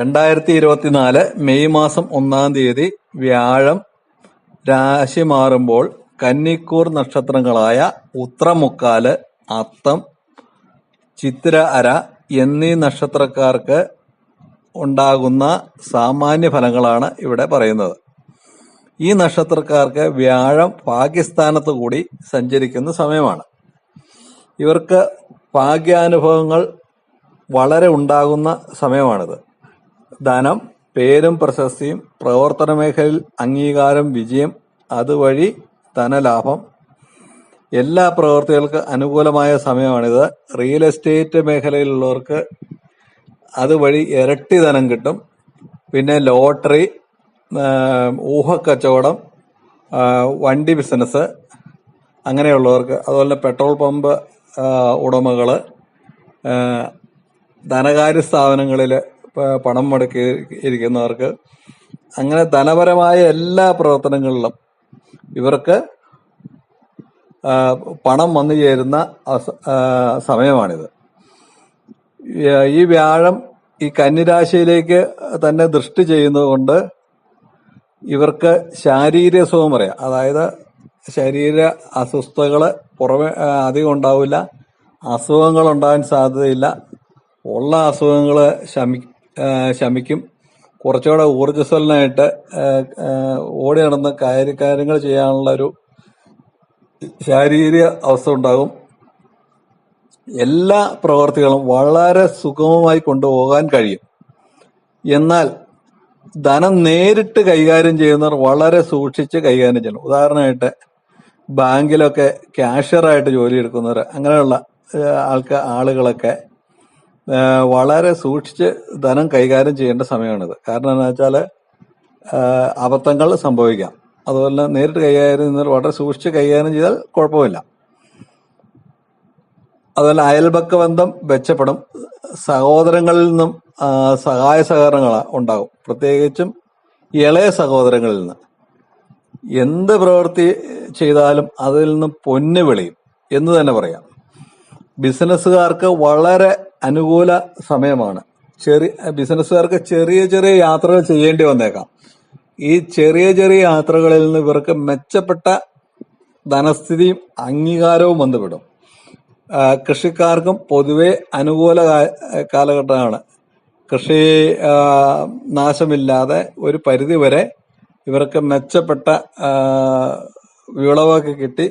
രണ്ടായിരത്തി ഇരുപത്തിനാല് മെയ് മാസം ഒന്നാം തീയതി വ്യാഴം രാശി മാറുമ്പോൾ കന്നിക്കൂർ നക്ഷത്രങ്ങളായ ഉത്രമുക്കാൽ അത്തം ചിത്ര അര എന്നീ നക്ഷത്രക്കാർക്ക് ഉണ്ടാകുന്ന സാമാന്യ ഫലങ്ങളാണ് ഇവിടെ പറയുന്നത്. ഈ നക്ഷത്രക്കാർക്ക് വ്യാഴം പാകിസ്ഥാനത്ത് കൂടി സഞ്ചരിക്കുന്ന സമയമാണ്. ഇവർക്ക് ഭാഗ്യാനുഭവങ്ങൾ വളരെ ഉണ്ടാകുന്ന സമയമാണിത്. ധനം പേരും പ്രശസ്തിയും പ്രവർത്തന മേഖലയിൽ അംഗീകാരം വിജയം അതുവഴി ധനലാഭം. എല്ലാ പ്രവർത്തികൾക്ക് അനുകൂലമായ സമയമാണിത്. റിയൽ എസ്റ്റേറ്റ് മേഖലയിലുള്ളവർക്ക് അതുവഴി ഇരട്ടി ധനം കിട്ടും. പിന്നെ ലോട്ടറി ഊഹക്കച്ചവടം വണ്ടി ബിസിനസ് അങ്ങനെയുള്ളവർക്ക് അതുപോലെ പെട്രോൾ പമ്പ് ഉടമകൾ ധനകാര്യ സ്ഥാപനങ്ങളിൽ പണം മുടക്കി ഇരിക്കുന്നവർക്ക് അങ്ങനെ ധനപരമായ എല്ലാ പ്രവർത്തനങ്ങളിലും ഇവർക്ക് പണം വന്നു ചേരുന്ന സമയമാണിത്. ഈ- വ്യാഴം ഈ കന്നിരാശിയിലേക്ക് തന്നെ ദൃഷ്ടി ചെയ്യുന്നത് കൊണ്ട് ഇവർക്ക് ശാരീരിക സുഖം പറയാം. അതായത് ശരീര അസ്വസ്ഥതകൾ പുറമെ അധികം ഉണ്ടാവില്ല. അസുഖങ്ങൾ ഉണ്ടാകാൻ സാധ്യതയില്ല. ഉള്ള അസുഖങ്ങൾ ശമി ശമിക്കും. കുറച്ചുകൂടെ ഊർജസ്വലനായിട്ട് ഓടി നടന്ന് കാര്യ കാര്യങ്ങൾ ചെയ്യാനുള്ള ഒരു ശാരീരിക അവസ്ഥ ഉണ്ടാകും. എല്ലാ പ്രവർത്തികളും വളരെ സുഗമമായി കൊണ്ടുപോകാൻ കഴിയും. എന്നാൽ ധനം നേരിട്ട് കൈകാര്യം ചെയ്യുന്നവർ വളരെ സൂക്ഷിച്ച് കൈകാര്യം ചെയ്യണം. ഉദാഹരണമായിട്ട് ബാങ്കിലൊക്കെ ക്യാഷ്യറായിട്ട് ജോലി എടുക്കുന്നവർ അങ്ങനെയുള്ള ആൾക്ക ആളുകളൊക്കെ വളരെ സൂക്ഷിച്ച് ധനം കൈകാര്യം ചെയ്യേണ്ട സമയമാണിത്. കാരണം എന്താ വെച്ചാൽ അബദ്ധങ്ങൾ സംഭവിക്കാം. അതുപോലെ തന്നെ നേരിട്ട് കൈകാര്യം ചെയ്യുന്നവർ വളരെ സൂക്ഷിച്ച് കൈകാര്യം ചെയ്താൽ കുഴപ്പമില്ല. അതുപോലെ അയൽപക്ക ബന്ധം മെച്ചപ്പെടും. സഹോദരങ്ങളിൽ നിന്നും സഹായ സഹകരണങ്ങൾ ഉണ്ടാകും. പ്രത്യേകിച്ചും ഇളയ സഹോദരങ്ങളിൽ നിന്ന്. എന്ത് പ്രവൃത്തി ചെയ്താലും അതിൽ നിന്ന് പൊന്നു വിളിയും എന്ന് തന്നെ പറയാം. ബിസിനസ്സുകാർക്ക് വളരെ അനുകൂല സമയമാണ്. ചെറിയ ബിസിനസ്സുകാർക്ക് ചെറിയ ചെറിയ യാത്രകൾ ചെയ്യേണ്ടി വന്നേക്കാം. ഈ ചെറിയ ചെറിയ യാത്രകളിൽ നിന്ന് ഇവർക്ക് മെച്ചപ്പെട്ട ധനസ്ഥിതിയും അംഗീകാരവും വന്നുവിടും. കൃഷിക്കാർക്കും പൊതുവെ അനുകൂല കാലഘട്ടമാണ്. കൃഷി നാശമില്ലാതെ ഒരു പരിധി വരെ ഇവർക്ക് മെച്ചപ്പെട്ട വിളവൊക്കെ കിട്ടി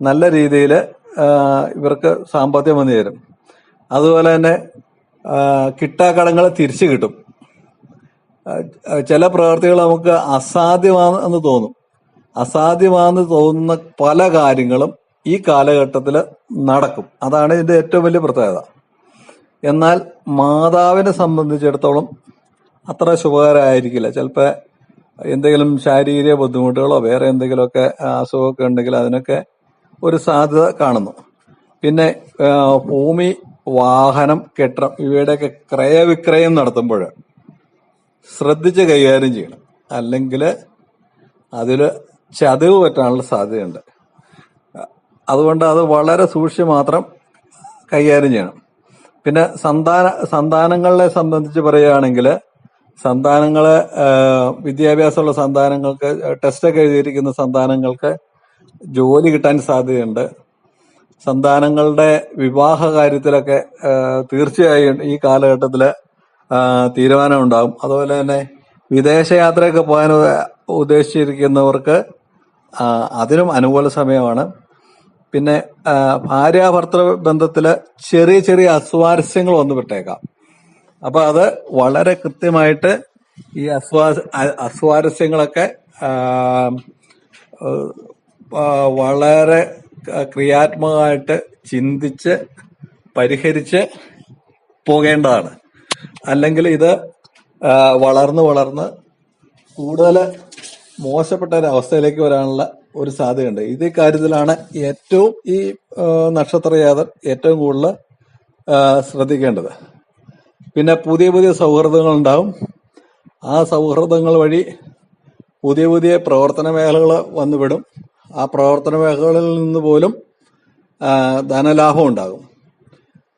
നല്ല രീതിയിൽ ഇവർക്ക് സാമ്പത്തികം വന്നു ചേരും. അതുപോലെ തന്നെ കിട്ടാക്കടങ്ങൾ തിരിച്ചു കിട്ടും. ചില പ്രവർത്തികൾ നമുക്ക് അസാധ്യമാണെന്ന് തോന്നും. അസാധ്യമാണെന്ന് തോന്നുന്ന പല കാര്യങ്ങളും ഈ കാലഘട്ടത്തിൽ നടക്കും. അതാണ് ഇതിന്റെ ഏറ്റവും വലിയ പ്രത്യേകത. എന്നാൽ മാതാവിനെ സംബന്ധിച്ചിടത്തോളം അത്ര ശുഭകരമായിരിക്കില്ല. ചിലപ്പോൾ എന്തെങ്കിലും ശാരീരിക ബുദ്ധിമുട്ടുകളോ വേറെ എന്തെങ്കിലുമൊക്കെ അസുഖമൊക്കെ ഉണ്ടെങ്കിൽ അതിനൊക്കെ ഒരു സാധ്യത കാണുന്നു. പിന്നെ ഭൂമി വാഹനം കെട്ടിടം ഇവയുടെയൊക്കെ ക്രയവിക്രയം നടത്തുമ്പോൾ ശ്രദ്ധിച്ച് കൈകാര്യം ചെയ്യണം. അല്ലെങ്കിൽ അതിൽ ചതിവ് പറ്റാനുള്ള സാധ്യതയുണ്ട്. അതുകൊണ്ട് അത് വളരെ സൂക്ഷിച്ച് മാത്രം കൈകാര്യം ചെയ്യണം. പിന്നെ സന്താന സന്താനങ്ങളെ സംബന്ധിച്ച് പറയുകയാണെങ്കിൽ സന്താനങ്ങളെ വിദ്യാഭ്യാസമുള്ള സന്താനങ്ങൾക്ക് ടെസ്റ്റൊക്കെ എഴുതിയിരിക്കുന്ന സന്താനങ്ങൾക്ക് ജോലി കിട്ടാൻ സാധ്യതയുണ്ട്. സന്താനങ്ങളുടെ വിവാഹ കാര്യത്തിലൊക്കെ തീർച്ചയായും ഈ കാലഘട്ടത്തിൽ തീരുമാനം ഉണ്ടാകും അതുപോലെ തന്നെ വിദേശയാത്രയൊക്കെ പോകാൻ ഉദ്ദേശിച്ചിരിക്കുന്നവർക്ക് അതിനും അനുകൂല സമയമാണ്. പിന്നെ ഭാര്യാഭർത്തൃ ബന്ധത്തിൽ ചെറിയ ചെറിയ അസ്വാരസ്യങ്ങൾ വന്നു വിട്ടേക്കാം അപ്പൊ അത് വളരെ കൃത്യമായിട്ട് ഈ അസ്വാ അസ്വാരസ്യങ്ങളൊക്കെ വളരെ ക്രിയാത്മകമായിട്ട് ചിന്തിച്ച് പരിഹരിച്ച് പോകേണ്ടതാണ്. അല്ലെങ്കിൽ ഇത് വളർന്ന് വളർന്ന് കൂടുതൽ മോശപ്പെട്ട ഒരു അവസ്ഥയിലേക്ക് വരാനുള്ള ഒരു സാധ്യതയുണ്ട്. ഇത് കാര്യത്തിലാണ് ഏറ്റവും ഈ നക്ഷത്രയാതർ ഏറ്റവും കൂടുതൽ ശ്രദ്ധിക്കേണ്ടത്. പിന്നെ പുതിയ പുതിയ സൗഹൃദങ്ങൾ ഉണ്ടാവും. ആ സൗഹൃദങ്ങൾ വഴി പുതിയ പുതിയ പ്രവർത്തന മേഖലകൾ വന്നുവിടും. ആ പ്രവർത്തന മേഖലകളിൽ നിന്ന് പോലും ധനലാഭം ഉണ്ടാകും.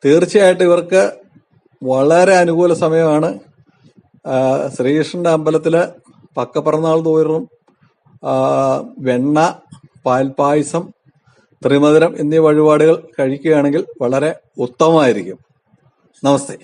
തീർച്ചയായിട്ടും ഇവർക്ക് വളരെ അനുകൂല സമയമാണ്. ശ്രീകൃഷ്ണന്റെ അമ്പലത്തിൽ പക്കപ്പിറന്നാൾ തോറും വെണ്ണ പാൽപായസം ത്രിമധുരം എന്നീ വഴിപാടുകൾ കഴിക്കുകയാണെങ്കിൽ വളരെ ഉത്തമമായിരിക്കും. നമസ്തേ.